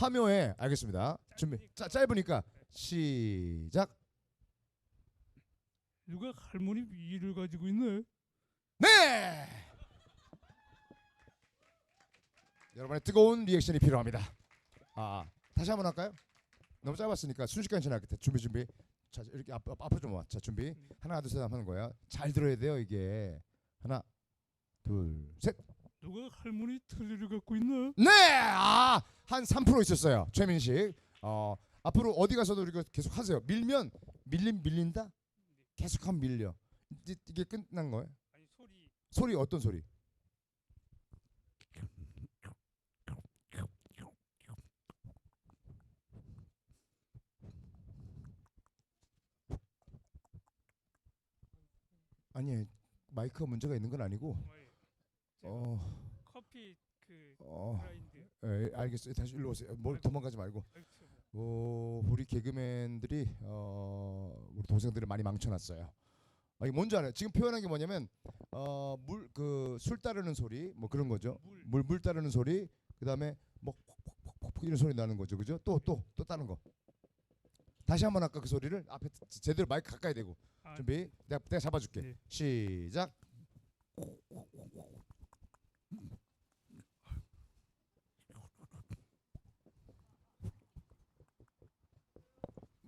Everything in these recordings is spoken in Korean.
파묘에 알겠습니다. 준비. 자, 짧으니까 시작. 누가 할머니 위를 가지고 있네. 네. 여러분의 뜨거운 리액션이 필요합니다. 아, 다시 한번 할까요? 너무 짧았으니까 순식간에 지나겠다. 준비 준비. 자, 이렇게 앞, 앞, 앞으로 좀 와. 자, 준비. 하나, 둘, 셋 하는 거야. 잘 들어야 돼요, 이게. 하나, 둘, 셋. 누가 할머니 틀니를 갖고 있네. 네! 아, 한 3% 있었어요. 최민식. 어, 앞으로 어디 가서도 이거 계속 하세요. 밀면 밀림 밀린다? 계속하면 밀려. 이제 이게 끝난 거예요? 아니 소리 소리 어떤 소리? 아니 마이크가 문제가 있는 건 아니고 커피 그 어 브라인드. 에, 알겠어요 다시 일로 오세요 뭘 도망가지 말고 어, 우리 개그맨들이 어, 우리 동생들을 많이 망쳐놨어요. 아, 이게 뭔지 알아요? 지금 표현한 게 뭐냐면 어, 물 그 술 따르는 소리 뭐 그런 거죠. 물. 물 물 따르는 소리 그다음에 뭐 퍽퍽퍽퍽 이런 소리 나는 거죠. 그죠? 또 또또 다른 거. 다시 한번 아까 그 소리를 앞에 제대로 마이크 가까이 대고 아, 준비. 내가 내가 잡아 줄게. 네. 시작.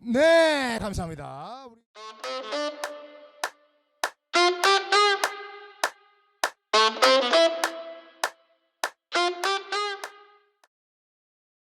네, 감사합니다.